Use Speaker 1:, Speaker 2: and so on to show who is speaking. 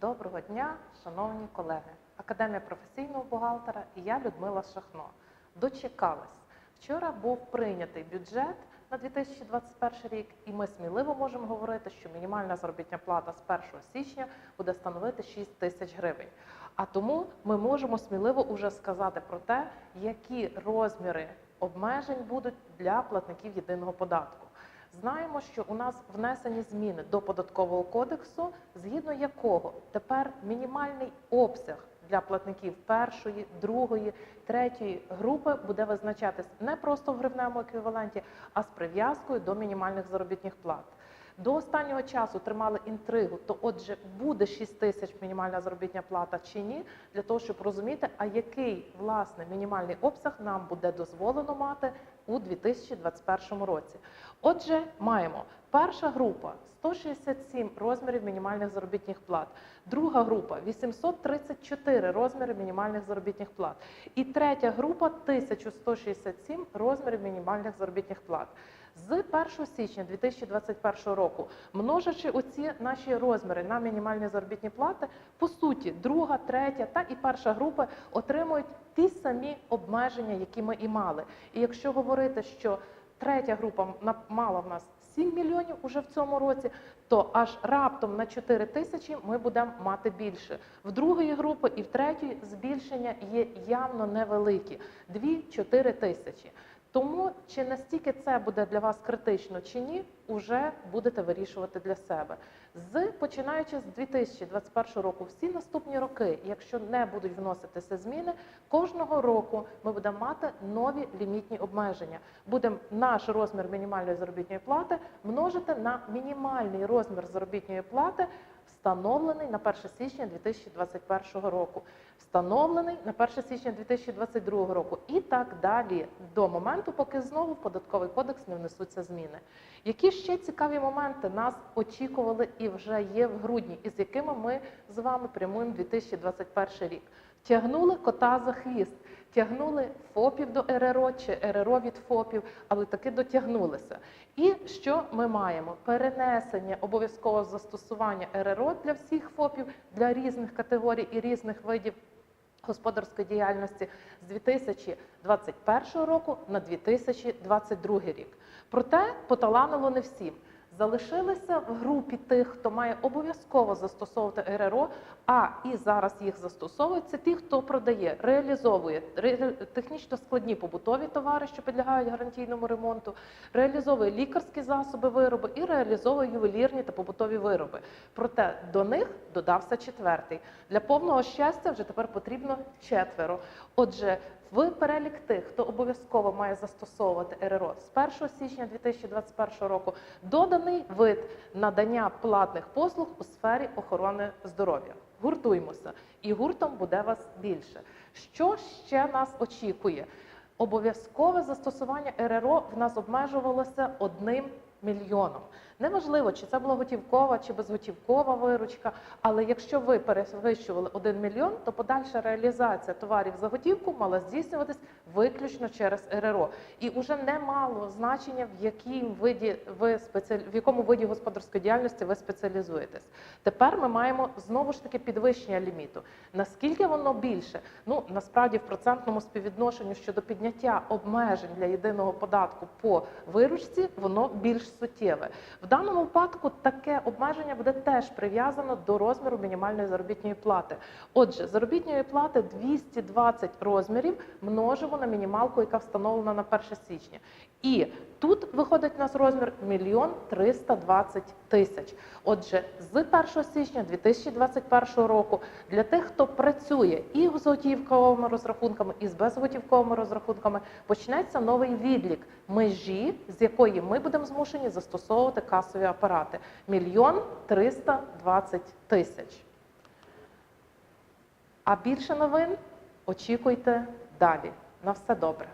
Speaker 1: Доброго дня, шановні колеги. Академія професійного бухгалтера і я Людмила Шахно. Дочекалась. Вчора був прийнятий бюджет на 2021 рік, і ми сміливо можемо говорити, що мінімальна заробітна плата з 1 січня буде становити 6 тисяч гривень. А тому ми можемо сміливо уже сказати про те, які розміри обмежень будуть для платників єдиного податку. Знаємо, що у нас внесені зміни до податкового кодексу, згідно якого тепер мінімальний обсяг для платників першої, другої, третьої групи буде визначатись не просто в гривневому еквіваленті, а з прив'язкою до мінімальних заробітних плат. До останнього часу тримали інтригу, то отже буде 6 тисяч мінімальна заробітня плата чи ні, для того, щоб розуміти, а який власне мінімальний обсяг нам буде дозволено мати у 2021 році. Отже, маємо перша група 167 розмірів мінімальних заробітних плат, друга група 834 розміри мінімальних заробітних плат, і третя група 1167 розмірів мінімальних заробітних плат. З 1 січня 2021 року, множачи оці наші розміри на мінімальні заробітні плати, по суті, друга, третя та і перша групи отримують ті самі обмеження, які ми і мали. І якщо говорити, що третя група мала в нас 7 мільйонів уже в цьому році, то аж раптом на 4 тисячі ми будемо мати більше. В другої групи і в третьої збільшення є явно невеликі 2-4 тисячі. Тому чи настільки це буде для вас критично чи ні, уже будете вирішувати для себе. З починаючи з 2021 року, всі наступні роки, якщо не будуть вноситися зміни, кожного року ми будемо мати нові лімітні обмеження. Будемо наш розмір мінімальної заробітної плати множити на мінімальний розмір заробітної плати. Встановлений на 1 січня 2021 року, встановлений на 1 січня 2022 року і так далі до моменту, поки знову в податковий кодекс не внесуться зміни. Які ще цікаві моменти нас очікували і вже є в грудні, і з якими ми з вами прямуємо 2021 рік? Тягнули кота за хвіст, тягнули ФОПів до РРО чи РРО від ФОПів, але таки дотягнулися. І що ми маємо? Перенесення обов'язкового застосування РРО для всіх ФОПів, для різних категорій і різних видів господарської діяльності з 2021 року на 2022 рік. Проте поталанило не всім. Залишилися в групі тих, хто має обов'язково застосовувати РРО, а і зараз їх застосовують, це ті, хто продає, реалізовує технічно складні побутові товари, що підлягають гарантійному ремонту, реалізовує лікарські засоби, вироби і реалізовує ювелірні та побутові вироби. Проте до них додався четвертий. Для повного щастя вже тепер потрібно четверо. Отже, в перелік тих, хто обов'язково має застосовувати РРО з 1 січня 2021 року, доданий вид надання платних послуг у сфері охорони здоров'я. Гуртуймося, і гуртом буде вас більше. Що ще нас очікує? Обов'язкове застосування РРО в нас обмежувалося одним мільйоном. Неважливо, чи це була готівкова чи безготівкова виручка, але якщо ви перевищували 1 мільйон, то подальша реалізація товарів за готівку мала здійснюватись виключно через РРО. І вже не мало значення, в якій виді ви спеціалі... в якому виді господарської діяльності ви спеціалізуєтесь. Тепер ми маємо знову ж таки підвищення ліміту. Наскільки воно більше? Ну насправді в процентному співвідношенню щодо підняття обмежень для єдиного податку по виручці, воно більш суттєве. В даному випадку таке обмеження буде теж прив'язано до розміру мінімальної заробітної плати. Отже, заробітної плати 220 розмірів множимо на мінімалку, яка встановлена на 1 січня. І тут виходить у нас розмір 1 320 тисяч. Отже, з 1 січня 2021 року для тих, хто працює і з готівковими розрахунками, і з безготівковими розрахунками, почнеться новий відлік межі, з якої ми будемо змушені застосовувати касові апарати. Мільйон 320 тисяч. А більше новин очікуйте далі. На все добре.